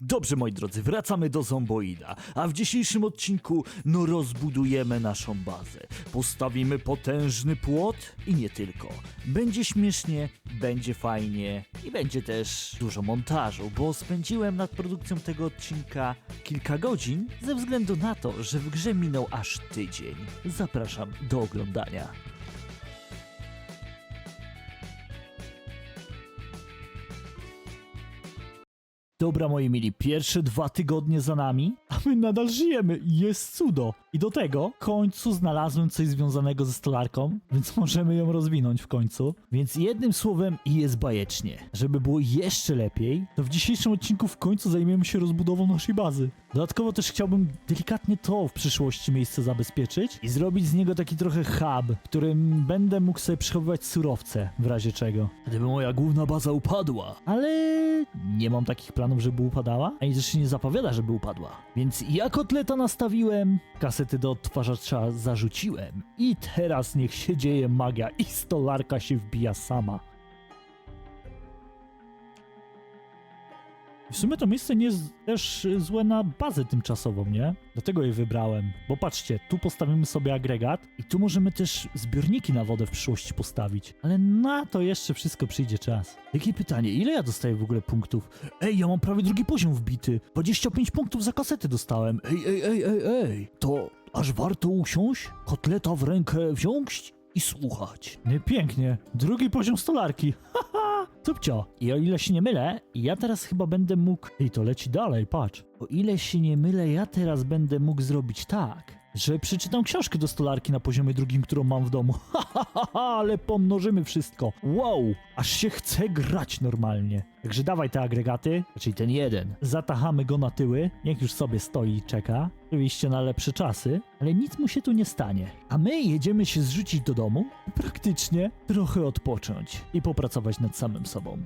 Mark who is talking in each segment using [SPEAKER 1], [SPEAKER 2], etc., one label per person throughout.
[SPEAKER 1] Dobrze, moi drodzy, wracamy do Zomboida, a w dzisiejszym odcinku no rozbudujemy naszą bazę. Postawimy potężny płot i nie tylko. Będzie śmiesznie, będzie fajnie i będzie też dużo montażu, bo spędziłem nad produkcją tego odcinka kilka godzin ze względu na to, że w grze minął aż tydzień. Zapraszam do oglądania. Dobra, moi mili, pierwsze dwa tygodnie za nami, a my nadal żyjemy. Jest cudo. I do tego w końcu znalazłem coś związanego ze stolarką, więc możemy ją rozwinąć w końcu. Więc jednym słowem jest bajecznie. Żeby było jeszcze lepiej, to w dzisiejszym odcinku w końcu zajmiemy się rozbudową naszej bazy. Dodatkowo też chciałbym delikatnie to w przyszłości miejsce zabezpieczyć i zrobić z niego taki trochę hub, w którym będę mógł sobie przechowywać surowce w razie czego. Gdyby moja główna baza upadła. Ale nie mam takich planów, żeby upadała, ani też się nie zapowiada, żeby upadła. Więc ja kotleta nastawiłem, kasety do odtwarzacza zarzuciłem i teraz niech się dzieje magia i stolarka się wbija sama. W sumie to miejsce nie jest też złe na bazę tymczasową, nie? Dlatego je wybrałem. Bo patrzcie, tu postawimy sobie agregat i tu możemy też zbiorniki na wodę w przyszłości postawić. Ale na to jeszcze wszystko przyjdzie czas. Jakie pytanie, ile ja dostaję w ogóle punktów? Ej, ja mam prawie drugi poziom wbity. 25 punktów za kasety dostałem. Ej, ej, ej, ej, ej. To aż warto usiąść, kotleta w rękę wziąć i słuchać. Nie, pięknie. Drugi poziom stolarki. Haha, tupcio. I o ile się nie mylę, ja teraz chyba będę mógł... Ej, to leci dalej, patrz. O ile się nie mylę, ja teraz będę mógł zrobić tak, że przeczytam książkę do stolarki na poziomie drugim, którą mam w domu. Ha, ha, ha, ha, ale pomnożymy wszystko. Wow, aż się chce grać normalnie. Także dawaj te agregaty, czyli ten jeden. Zatachamy go na tyły, niech już sobie stoi i czeka. Oczywiście na lepsze czasy, ale nic mu się tu nie stanie. A my jedziemy się zrzucić do domu praktycznie trochę odpocząć i popracować nad samym sobą.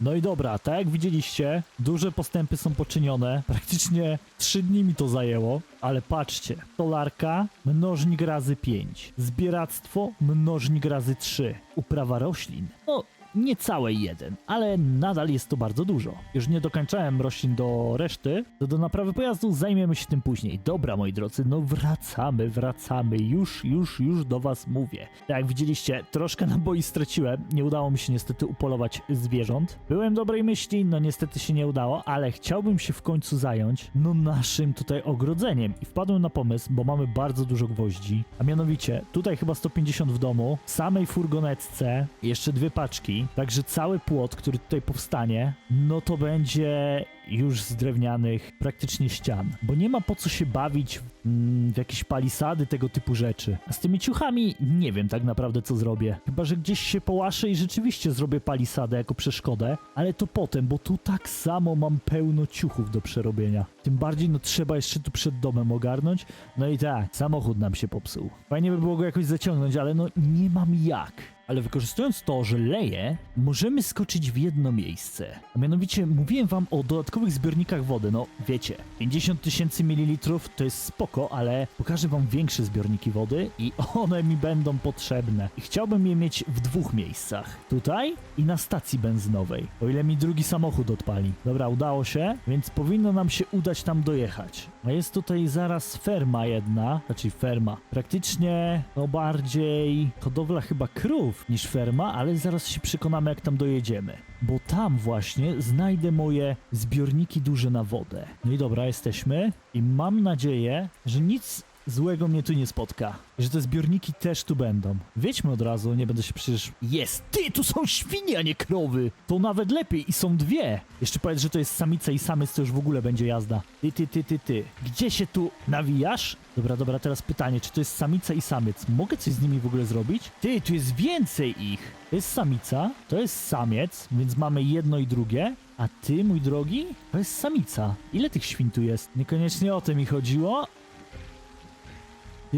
[SPEAKER 1] No i dobra, tak jak widzieliście, duże postępy są poczynione. Praktycznie 3 dni mi to zajęło, ale patrzcie. Stolarka, mnożnik razy 5. Zbieractwo, mnożnik razy 3. Uprawa roślin. No, niecałe jeden, ale nadal jest to bardzo dużo. Już nie dokończałem roślin do reszty, to do naprawy pojazdu zajmiemy się tym później. Dobra, moi drodzy, no wracamy, wracamy, już, już, już do was mówię. Tak jak widzieliście, troszkę naboi straciłem, nie udało mi się niestety upolować zwierząt. Byłem dobrej myśli, no niestety się nie udało, ale chciałbym się w końcu zająć, no naszym tutaj ogrodzeniem i wpadłem na pomysł, bo mamy bardzo dużo gwoździ, a mianowicie tutaj chyba 150 w domu, w samej furgonetce, jeszcze dwie paczki, także cały płot, który tutaj powstanie, no to będzie już z drewnianych praktycznie ścian, bo nie ma po co się bawić mm, w jakieś palisady, tego typu rzeczy. A z tymi ciuchami nie wiem tak naprawdę co zrobię. Chyba, że gdzieś się połaszę i rzeczywiście zrobię palisadę jako przeszkodę, ale to potem, bo tu tak samo mam pełno ciuchów do przerobienia. Tym bardziej no trzeba jeszcze tu przed domem ogarnąć. No i tak, samochód nam się popsuł. Fajnie by było go jakoś zaciągnąć, ale no nie mam jak. Ale wykorzystując to, że leje, możemy skoczyć w jedno miejsce. A mianowicie mówiłem wam o dodatkowych zbiornikach wody. No wiecie, 50 tysięcy mililitrów to jest spoko, ale pokażę wam większe zbiorniki wody i one mi będą potrzebne. I chciałbym je mieć w dwóch miejscach. Tutaj i na stacji benzynowej. O ile mi drugi samochód odpali. Dobra, udało się, więc powinno nam się udać tam dojechać. A jest tutaj zaraz ferma jedna, znaczy ferma. Praktycznie no bardziej hodowla chyba krów niż ferma, ale zaraz się przekonamy jak tam dojedziemy. Bo tam właśnie znajdę moje zbiorniki duże na wodę. No i dobra, jesteśmy i mam nadzieję, że nic złego mnie tu nie spotka. Że te zbiorniki też tu będą. Wiedźmy od razu, nie będę się przecież... Jest! Ty, tu są świnie, a nie krowy! To nawet lepiej i są dwie! Jeszcze powiedz, że to jest samica i samec, to już w ogóle będzie jazda. Ty, ty, ty, ty, ty. Gdzie się tu nawijasz? Dobra, dobra, teraz pytanie, czy to jest samica i samiec? Mogę coś z nimi w ogóle zrobić? Ty, tu jest więcej ich! To jest samica, to jest samiec, więc mamy jedno i drugie. A ty, mój drogi, to jest samica. Ile tych świn tu jest? Niekoniecznie o to mi chodziło,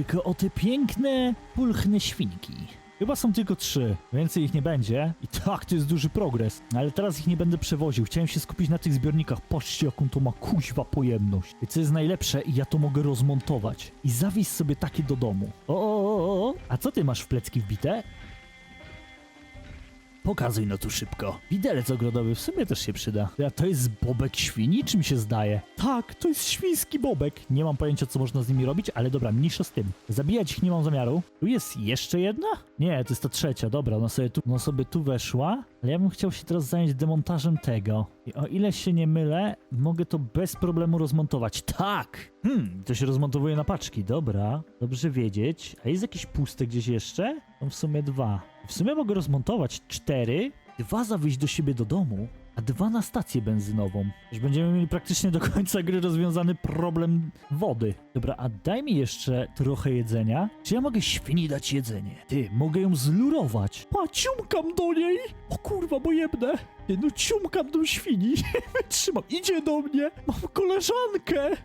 [SPEAKER 1] tylko o te piękne, pulchne świnki. Chyba są tylko trzy, więcej ich nie będzie. I tak, to jest duży progres. Ale teraz ich nie będę przewoził. Chciałem się skupić na tych zbiornikach. Patrzcie, jaką to ma kuźwa pojemność. I co jest najlepsze, ja to mogę rozmontować. I zawieźć sobie takie do domu. O, o, o, o. A co ty masz w plecki wbite? Pokazuj no tu szybko. Widelec ogrodowy w sumie też się przyda. A to jest bobek świni? Czym się zdaje? Tak, to jest świński bobek. Nie mam pojęcia, co można z nimi robić, ale dobra, mniejsza z tym. Zabijać ich nie mam zamiaru. Tu jest jeszcze jedna? Nie, to jest ta trzecia. Dobra, ona sobie tu, ona sobie tu weszła. Ale ja bym chciał się teraz zająć demontażem tego. I o ile się nie mylę, mogę to bez problemu rozmontować. Tak! Hmm, to się rozmontowuje na paczki. Dobra, dobrze wiedzieć. A jest jakieś puste gdzieś jeszcze? Są w sumie dwa. W sumie mogę rozmontować cztery, dwa zawieźć do siebie do domu, a dwa na stację benzynową. Już będziemy mieli praktycznie do końca gry rozwiązany problem wody. Dobra, a daj mi jeszcze trochę jedzenia. Czy ja mogę świni dać jedzenie? Ty, mogę ją zlurować. Pa, ciumkam do niej! O kurwa, bo jebnę. Ty, no ciumkam do świni. Wytrzymam, idzie do mnie. Mam koleżankę.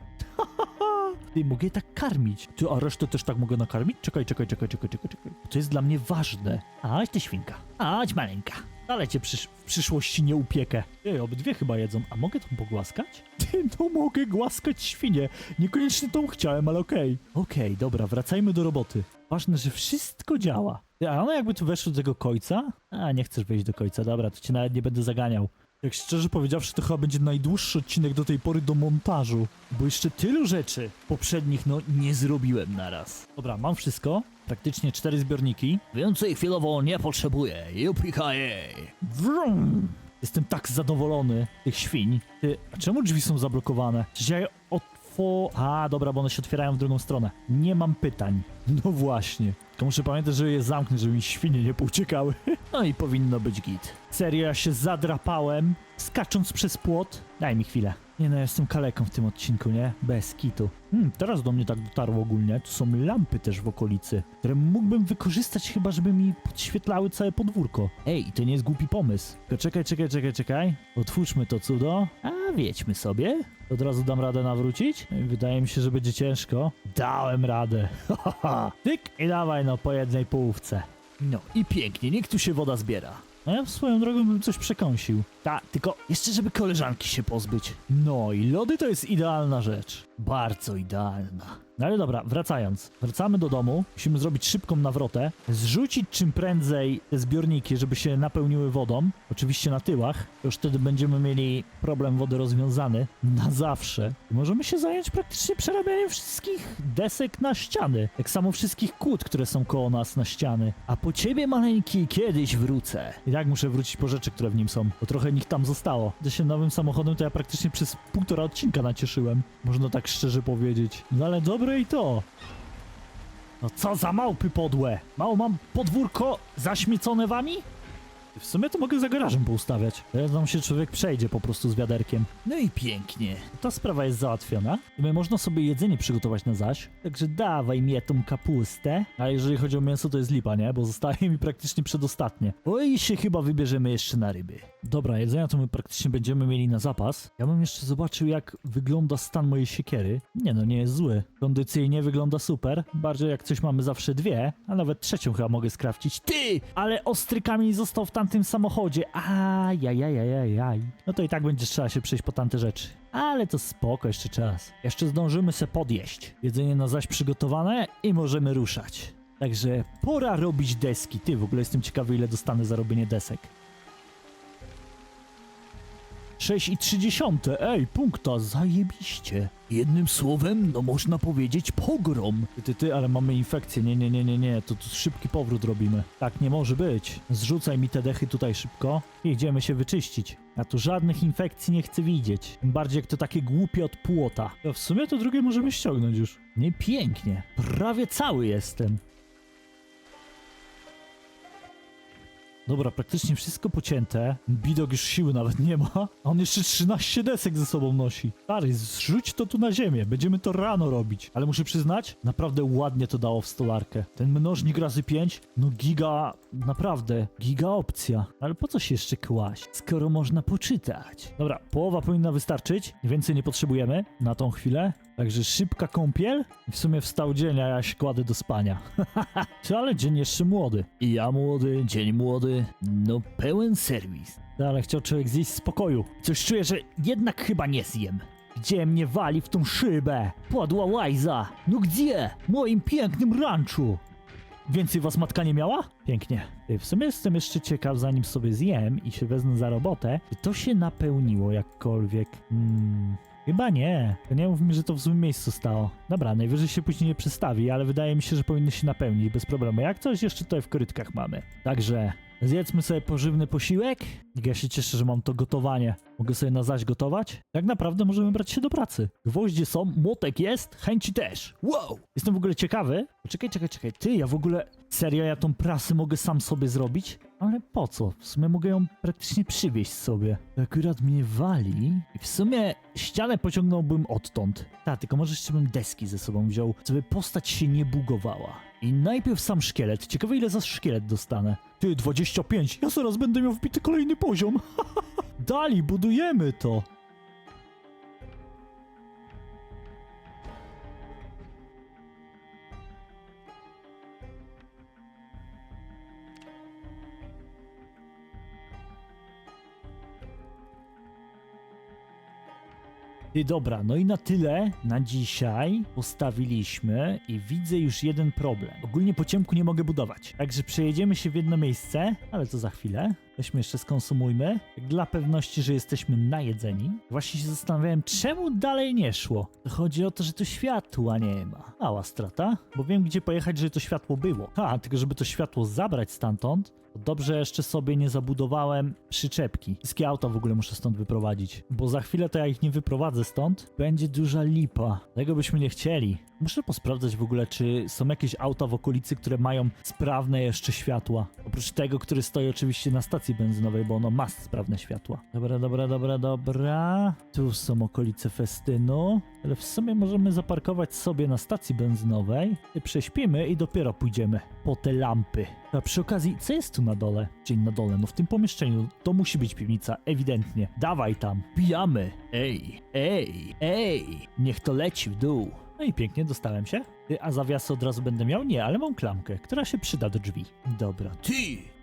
[SPEAKER 1] Ty, mogę je tak karmić. Ty, a resztę też tak mogę nakarmić? Czekaj, czekaj, czekaj, czekaj, czekaj, czekaj. To jest dla mnie ważne. A, chodź ty świnka. A, chodź maleńka. Ale cię przysz w przyszłości nie upiekę. Ej, obydwie chyba jedzą. A mogę tą pogłaskać? Ty, no mogę głaskać świnie. Niekoniecznie tą chciałem, ale okej. Okej, dobra, wracajmy do roboty. Ważne, że wszystko działa. A one jakby tu weszły do tego końca? A, nie chcesz wejść do końca. Dobra, to cię nawet nie będę zaganiał. Jak szczerze powiedziawszy, to chyba będzie najdłuższy odcinek do tej pory do montażu, bo jeszcze tylu rzeczy poprzednich, no, nie zrobiłem naraz. Dobra, mam wszystko, praktycznie cztery zbiorniki. Więcej chwilowo nie potrzebuję, jupi-hajej. Wrum! Jestem tak zadowolony tych świń. Ty, a czemu drzwi są zablokowane? Przecież ja je otwo... A, dobra, bo one się otwierają w drugą stronę. Nie mam pytań. No właśnie. Tylko muszę pamiętać, żeby je zamknąć, żeby mi świnie nie pouciekały. No i powinno być git. Serio, ja się zadrapałem, skacząc przez płot. Daj mi chwilę. Nie no, ja jestem kaleką w tym odcinku, nie? Bez kitu. Hmm, teraz do mnie tak dotarło ogólnie. Tu są lampy też w okolicy, które mógłbym wykorzystać chyba, żeby mi podświetlały całe podwórko. Ej, to nie jest głupi pomysł. Tylko czekaj, czekaj, czekaj, czekaj. Otwórzmy to cudo. A, wiedźmy sobie. Od razu dam radę nawrócić. Wydaje mi się, że będzie ciężko. Dałem radę. Tyk i dawaj no, po jednej połówce. No i pięknie, niech tu się woda zbiera. A ja swoją drogą bym coś przekąsił. Ta, tylko jeszcze żeby koleżanki się pozbyć. No i lody to jest idealna rzecz. Bardzo idealna. No ale dobra, wracając. Wracamy do domu. Musimy zrobić szybką nawrotę. Zrzucić czym prędzej te zbiorniki, żeby się napełniły wodą. Oczywiście na tyłach. Już wtedy będziemy mieli problem wody rozwiązany na zawsze. I możemy się zająć praktycznie przerabianiem wszystkich desek na ściany. Tak samo wszystkich kłód, które są koło nas na ściany. A po ciebie, maleńki, kiedyś wrócę. I tak muszę wrócić po rzeczy, które w nim są, bo trochę nich tam zostało. Gdy się nowym samochodem, to ja praktycznie przez półtora odcinka nacieszyłem. Można tak szczerze powiedzieć. No ale dobre i to. No co za małpy podłe! Mało mam podwórko zaśmiecone wami? W sumie to mogę za garażem poustawiać. Teraz tam się człowiek przejdzie po prostu z wiaderkiem. No i pięknie. Ta sprawa jest załatwiona. My można sobie jedzenie przygotować na zaś. Także dawaj mnie tą kapustę. A jeżeli chodzi o mięso, to jest lipa, nie? Bo zostaje mi praktycznie przedostatnie. Oj, się chyba wybierzemy jeszcze na ryby. Dobra, jedzenia to my praktycznie będziemy mieli na zapas. Ja bym jeszcze zobaczył, jak wygląda stan mojej siekiery. Nie no, nie jest zły. Kondycyjnie wygląda super. Bardziej jak coś mamy zawsze dwie, a nawet trzecią chyba mogę skrawcić. Ty! Ale ostry kamień został w tamtym samochodzie. Ajajajajajaj. No to i tak będzie trzeba się przejść po tamte rzeczy. Ale to spoko, jeszcze czas. Jeszcze zdążymy se podjeść. Jedzenie na zaś przygotowane i możemy ruszać. Także pora robić deski. Ty, w ogóle jestem ciekawy, ile dostanę za robienie desek. 6,3. Ej, punkta, zajebiście. Jednym słowem, no można powiedzieć pogrom. Ty, ty, ty, ale mamy infekcję. Nie, nie, nie, nie, nie. To tu szybki powrót robimy. Tak nie może być. Zrzucaj mi te dechy tutaj szybko i idziemy się wyczyścić. Ja tu żadnych infekcji nie chcę widzieć. Tym bardziej jak to takie głupie od płota. To w sumie to drugie możemy ściągnąć już. Nie pięknie. Prawie cały jestem. Dobra, praktycznie wszystko pocięte. Bidok już siły nawet nie ma. A on jeszcze 13 desek ze sobą nosi. Stary, zrzuć to tu na ziemię. Będziemy to rano robić. Ale muszę przyznać, naprawdę ładnie to dało w stolarkę. Ten mnożnik razy 5, no giga, naprawdę, giga opcja. Ale po co się jeszcze kłaść, skoro można poczytać? Dobra, połowa powinna wystarczyć. Więcej nie potrzebujemy na tą chwilę. Także szybka kąpiel. W sumie wstał dzień, a ja się kładę do spania. Czy ale dzień jeszcze młody. I ja młody, dzień młody. No pełen serwis. No, Ale chciał człowiek zjeść z spokoju. Coś czuję, że jednak chyba nie zjem. Gdzie mnie wali w tą szybę? Podła łajza. No gdzie? Moim pięknym ranczu. Więcej was matka nie miała? Pięknie. W sumie jestem jeszcze ciekaw, zanim sobie zjem i się wezmę za robotę, czy to się napełniło jakkolwiek. Hmm, chyba nie. To nie mów mi, że to w złym miejscu stało. Dobra, najwyżej się później nie przestawi, ale wydaje mi się, że powinno się napełnić bez problemu. Jak coś jeszcze tutaj w korytkach mamy. Także zjedzmy sobie pożywny posiłek. Ja się cieszę, że mam to gotowanie. Mogę sobie na zaś gotować. Tak naprawdę możemy brać się do pracy. Gwoździe są, młotek jest, chęci też. Wow! Jestem w ogóle ciekawy. Czekaj, czekaj, czekaj. Ty, ja w ogóle... Serio, ja tą prasę mogę sam sobie zrobić? Ale po co? W sumie mogę ją praktycznie przywieźć sobie. Akurat mnie wali i w sumie ścianę pociągnąłbym odtąd. Tak, tylko może jeszcze bym deski ze sobą wziął, żeby postać się nie bugowała. I najpierw sam szkielet. Ciekawe ile za szkielet dostanę. Ty, 25. Ja zaraz będę miał wbity kolejny poziom. Dali, budujemy to. Dobra, no i na tyle na dzisiaj postawiliśmy i widzę już jeden problem. Ogólnie po ciemku nie mogę budować, także przejedziemy się w jedno miejsce, ale to za chwilę. Weźmy jeszcze skonsumujmy, dla pewności, że jesteśmy najedzeni. Właśnie się zastanawiałem, czemu dalej nie szło. Chodzi o to, że tu światła nie ma. Mała strata, bo wiem gdzie pojechać, żeby to światło było. Ha, tylko żeby to światło zabrać stamtąd, Dobrze jeszcze sobie nie zabudowałem przyczepki. Wszystkie auta w ogóle muszę stąd wyprowadzić, bo za chwilę to ja ich nie wyprowadzę stąd. Będzie duża lipa. Tego byśmy nie chcieli. Muszę posprawdzać w ogóle, czy są jakieś auta w okolicy, które mają sprawne jeszcze światła. Oprócz tego, który stoi oczywiście na stacji benzynowej, bo ono ma sprawne światła. Dobra, dobra, dobra, dobra. Tu są okolice festynu. Ale w sumie możemy zaparkować sobie na stacji benzynowej, prześpimy i dopiero pójdziemy po te lampy. A przy okazji, co jest tu na dole? Czyli na dole, no w tym pomieszczeniu. To musi być piwnica, ewidentnie. Dawaj tam, pijamy. Ej, ej, ej. Niech to leci w dół. No i pięknie, dostałem się. Ty, A zawiasy od razu będę miał? Nie, ale mam klamkę, która się przyda do drzwi. Dobra. Ty,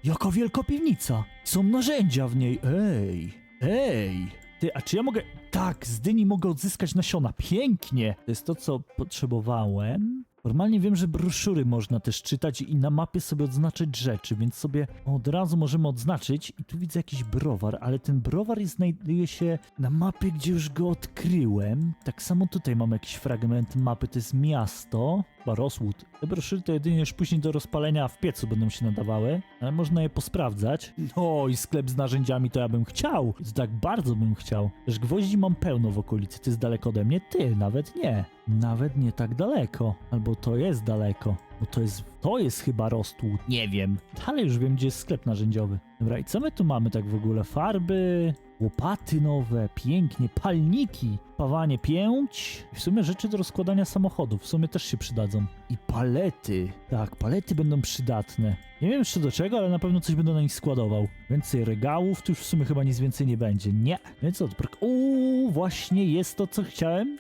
[SPEAKER 1] jaka wielka piwnica. Są narzędzia w niej. Ej, ej. Ty, a czy ja mogę... Tak, z dyni mogę odzyskać nasiona. Pięknie! To jest to, co potrzebowałem. Normalnie wiem, że broszury można też czytać i na mapie sobie odznaczyć rzeczy, więc sobie od razu możemy odznaczyć. I tu widzę jakiś browar, ale ten browar jest, znajduje się na mapie, gdzie już go odkryłem. Tak samo tutaj mam jakiś fragment mapy, to jest miasto. Rosewood. Te broszury to jedynie już później do rozpalenia w piecu będą się nadawały, ale można je posprawdzać. No i sklep z narzędziami to ja bym chciał. To tak bardzo bym chciał. Też gwoździ mam pełno w okolicy. To jest daleko ode mnie? Ty, nawet nie. Nawet nie tak daleko. Albo to jest daleko. Bo to jest, to jest chyba Rostwood. Nie wiem. Ale już wiem, gdzie jest sklep narzędziowy. Dobra, i co my tu mamy tak w ogóle? Farby, łopaty nowe, pięknie, palniki, pawanie pięć. I w sumie rzeczy do rozkładania samochodów. W sumie też się przydadzą. I palety. Tak, palety będą przydatne. Nie wiem jeszcze do czego, ale na pewno coś będę na nich składował. Więcej regałów, tu już w sumie chyba nic więcej nie będzie. Nie. Więc co? Uuu, właśnie jest to, co chciałem.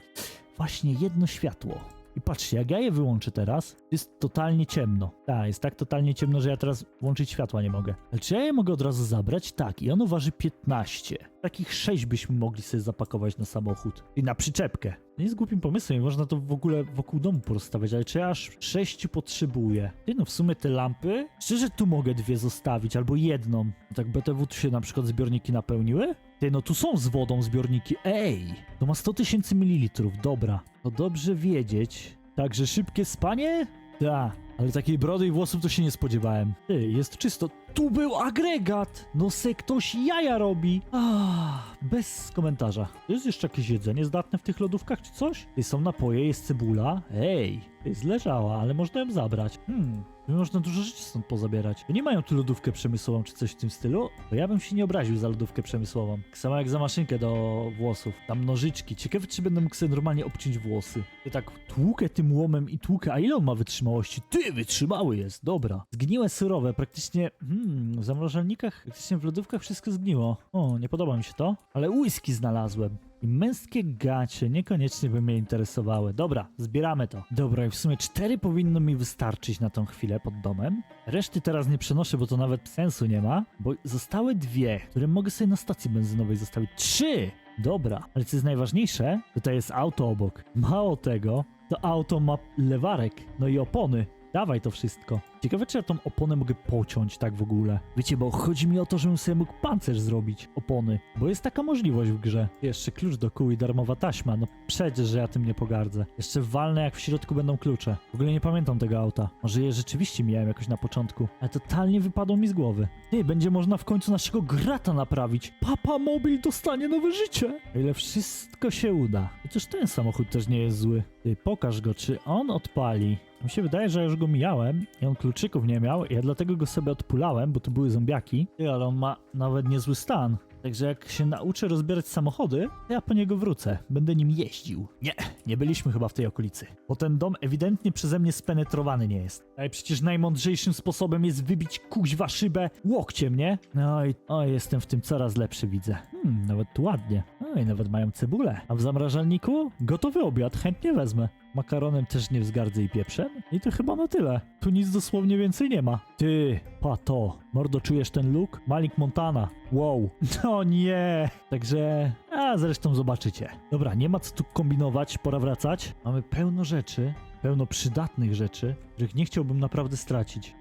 [SPEAKER 1] Właśnie jedno światło. I patrzcie, jak ja je wyłączę teraz, jest totalnie ciemno. Tak, jest tak totalnie ciemno, że ja teraz włączyć światła nie mogę. Ale czy ja je mogę od razu zabrać? Tak, i ono waży 15. Takich 6 byśmy mogli sobie zapakować na samochód. I na przyczepkę. Nie jest głupim pomysłem, można to w ogóle wokół domu porozstawiać, ale czy ja aż 6 potrzebuję? Ty no, w sumie te lampy? Szczerze, tu mogę dwie zostawić, albo jedną. Tak BTW tu się na przykład zbiorniki napełniły? Ty, no tu są z wodą zbiorniki. Ej! To ma 100 tysięcy mililitrów, dobra. To dobrze wiedzieć. Także szybkie spanie? Da, ale takiej brody i włosów to się nie spodziewałem. Ty, jest czysto. Tu był agregat! No se ktoś jaja robi. Ah, bez komentarza. Jest jeszcze jakieś jedzenie zdatne w tych lodówkach czy coś? Ty, są napoje, jest cebula. Ej, jest leżała, ale można ją zabrać. Hmm, można dużo rzeczy stąd pozabierać. Nie mają tu lodówkę przemysłową czy coś w tym stylu? Bo ja bym się nie obraził za lodówkę przemysłową. Tak samo jak za maszynkę do włosów. Tam nożyczki. Ciekawe, czy będę mógł sobie normalnie obciąć włosy. Ja tak tłukę tym łomem i tłukę. A ile on ma wytrzymałości? Ty, wytrzymały jest. Dobra. Zgniłe surowe. Praktycznie, hmm, w zamrażalnikach, praktycznie w lodówkach wszystko zgniło. O, nie podoba mi się to. Ale whisky znalazłem. I męskie gacie niekoniecznie by mnie interesowały. Dobra, zbieramy to. Dobra, i w sumie cztery powinno mi wystarczyć na tą chwilę pod domem. Reszty teraz nie przenoszę, bo to nawet sensu nie ma. Bo zostały dwie, które mogę sobie na stacji benzynowej zostawić. Trzy! Dobra, ale co jest najważniejsze, tutaj jest auto obok. Mało tego, to auto ma lewarek, no i opony. Dawaj to wszystko. Ciekawe, czy ja tą oponę mogę pociąć tak w ogóle. Wiecie, bo chodzi mi o to, żebym sobie mógł pancerz zrobić. Opony. Bo jest taka możliwość w grze. Jeszcze klucz do kół i darmowa taśma. No przecież, że ja tym nie pogardzę. Jeszcze walnę, jak w środku będą klucze. W ogóle nie pamiętam tego auta. Może je rzeczywiście miałem jakoś na początku. Ale totalnie wypadło mi z głowy. Ty, będzie można w końcu naszego grata naprawić. Papa Mobil dostanie nowe życie. O ile wszystko się uda. Chociaż ten samochód też nie jest zły. Ty, pokaż go, czy on odpali. Mi się wydaje, że ja już go mijałem i on kluczyków nie miał. Ja dlatego go sobie odpulałem, bo to były zombiaki. Ale on ma nawet niezły stan. Także jak się nauczę rozbierać samochody, to ja po niego wrócę. Będę nim jeździł. Nie, nie byliśmy chyba w tej okolicy. Bo ten dom ewidentnie przeze mnie spenetrowany nie jest. Ale przecież najmądrzejszym sposobem jest wybić kuźwa szybę łokciem, nie? No i jestem w tym coraz lepszy, widzę. Hmm, nawet tu ładnie. No i nawet mają cebulę. A w zamrażalniku? Gotowy obiad, chętnie wezmę. Makaronem też nie wzgardzę i pieprzem. I to chyba na tyle. Tu nic dosłownie więcej nie ma. Ty, pato, mordo czujesz ten look? Malik Montana. Wow. No nie. Także, a zresztą zobaczycie. Dobra, nie ma co tu kombinować, pora wracać. Mamy pełno rzeczy, pełno przydatnych rzeczy, których nie chciałbym naprawdę stracić.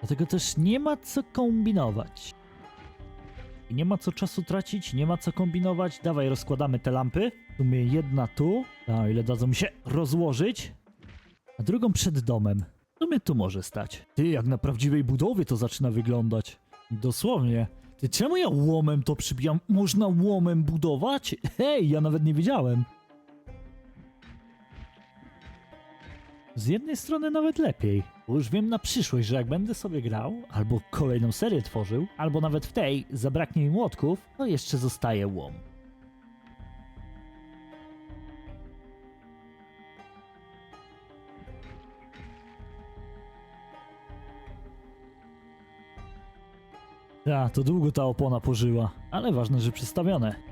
[SPEAKER 1] Dlatego też nie ma co kombinować. Nie ma co czasu tracić, nie ma co kombinować. Dawaj, rozkładamy te lampy. W sumie jedna tu, a ile dadzą mi się rozłożyć, a drugą przed domem. W sumie tu może stać. Ty, jak na prawdziwej budowie to zaczyna wyglądać. Dosłownie. Ty, czemu ja łomem to przybijam? Można łomem budować? Hej, ja nawet nie wiedziałem. Z jednej strony nawet lepiej, bo już wiem na przyszłość, że jak będę sobie grał, albo kolejną serię tworzył, albo nawet w tej zabraknie mi młotków, to jeszcze zostaje łom. Ja, to długo ta opona pożyła, ale ważne, że przedstawione.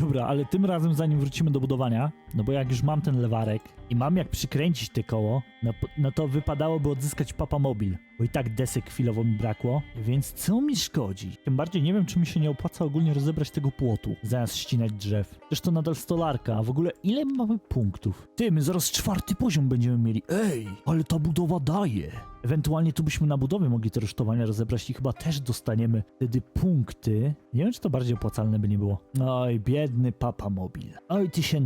[SPEAKER 1] Dobra, ale tym razem zanim wrócimy do budowania, no bo jak już mam ten lewarek i mam jak przykręcić te koło, no, no to wypadałoby odzyskać papamobil, bo i tak desek chwilowo mi brakło, więc co mi szkodzi? Tym bardziej nie wiem, czy mi się nie opłaca ogólnie rozebrać tego płotu, zamiast ścinać drzew. Przecież to nadal stolarka, a w ogóle ile my mamy punktów? Ty, my zaraz czwarty poziom będziemy mieli. Ej, ale ta budowa daje. Ewentualnie tu byśmy na budowie mogli te rusztowania rozebrać i chyba też dostaniemy wtedy punkty. Nie wiem, czy to bardziej opłacalne by nie było. Oj, biedny papa mobil. Oj, ty się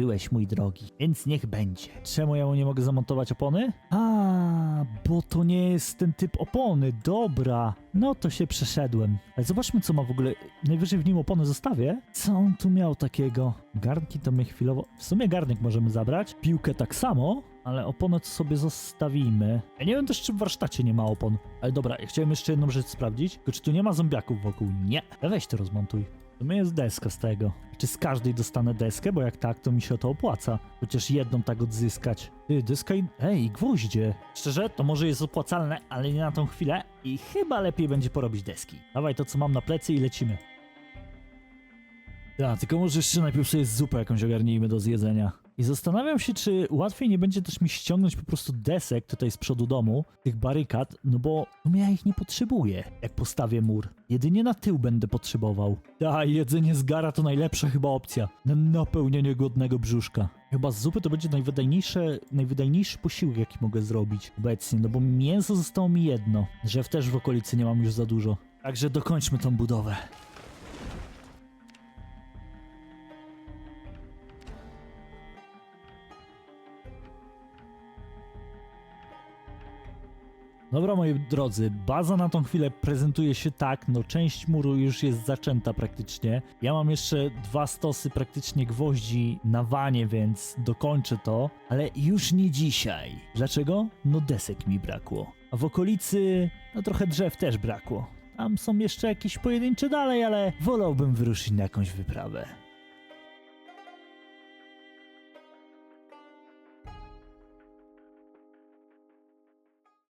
[SPEAKER 1] nasłużyłeś, mój drogi, więc niech będzie. Czemu ja mu nie mogę zamontować opony? A, bo to nie jest ten typ opony, dobra. No to się przeszedłem. Ale zobaczmy, co ma w ogóle. Najwyżej w nim opony zostawię. Co on tu miał takiego? Garnki to my chwilowo. W sumie garnek możemy zabrać. Piłkę tak samo. Ale opony to sobie zostawimy. Ja nie wiem też, czy w warsztacie nie ma opon. Ale dobra, ja chciałem jeszcze jedną rzecz sprawdzić. Tylko czy tu nie ma zombiaków wokół? Nie. Weź to rozmontuj. To mnie jest deska z tego. Czy z każdej dostanę deskę? Bo jak tak, to mi się to opłaca. Chociaż jedną tak odzyskać. Ty, deska i... Ej, gwoździe. Szczerze, to może jest opłacalne, ale nie na tą chwilę. I chyba lepiej będzie porobić deski. Dawaj to, co mam na plecy i lecimy. Ja, tylko może jeszcze najpierw sobie zupę jakąś ogarnijmy do zjedzenia. I zastanawiam się, czy łatwiej nie będzie też mi ściągnąć po prostu desek tutaj z przodu domu, tych barykad, no bo sumie ja ich nie potrzebuję, jak postawię mur. Jedynie na tył będę potrzebował. A, jedzenie z gara to najlepsza chyba opcja na napełnienie głodnego brzuszka. Chyba z zupy to będzie najwydajniejsze, najwydajniejszy posiłek, jaki mogę zrobić obecnie, no bo mięso zostało mi jedno, że też w okolicy nie mam już za dużo. Także dokończmy tą budowę. Dobra, moi drodzy, baza na tą chwilę prezentuje się tak, no część muru już jest zaczęta praktycznie. Ja mam jeszcze dwa stosy praktycznie gwoździ na wanie, więc dokończę to, ale już nie dzisiaj. Dlaczego? No desek mi brakło. A w okolicy, no trochę drzew też brakło. Tam są jeszcze jakieś pojedyncze dalej, ale wolałbym wyruszyć na jakąś wyprawę.